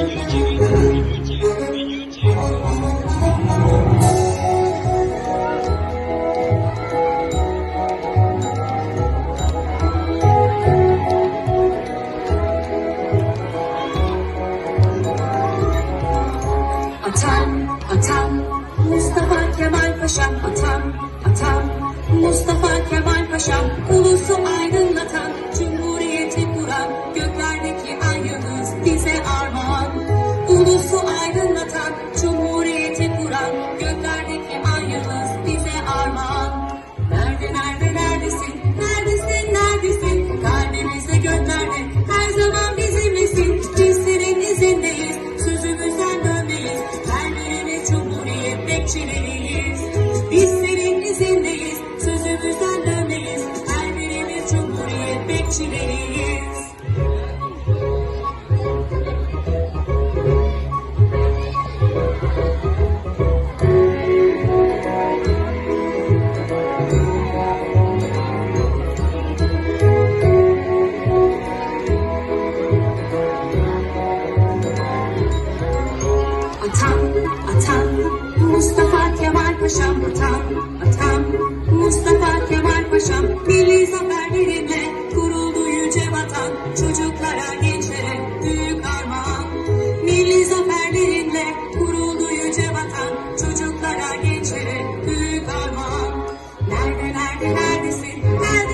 Atam, atam, Mustafa Kemal atam, atam, Ulusu aydınlatan, cumhuriyeti kuran, göklerdeki ay yıldız bize armağan. Nerede, nerede, neredesin, neredesin, neredesin, kalbimizde göklerde, her zaman bizimlesin, biz senin izindeyiz, sözümüzden dönmeyiz, her birimiz cumhuriyet bekçileriyiz. Biz senin izindeyiz, sözümüzden dönmeyiz, her birimiz cumhuriyet bekçileriyiz. Atam, atam, Mustafa Kemal Paşam atam, neredesin, neredesin?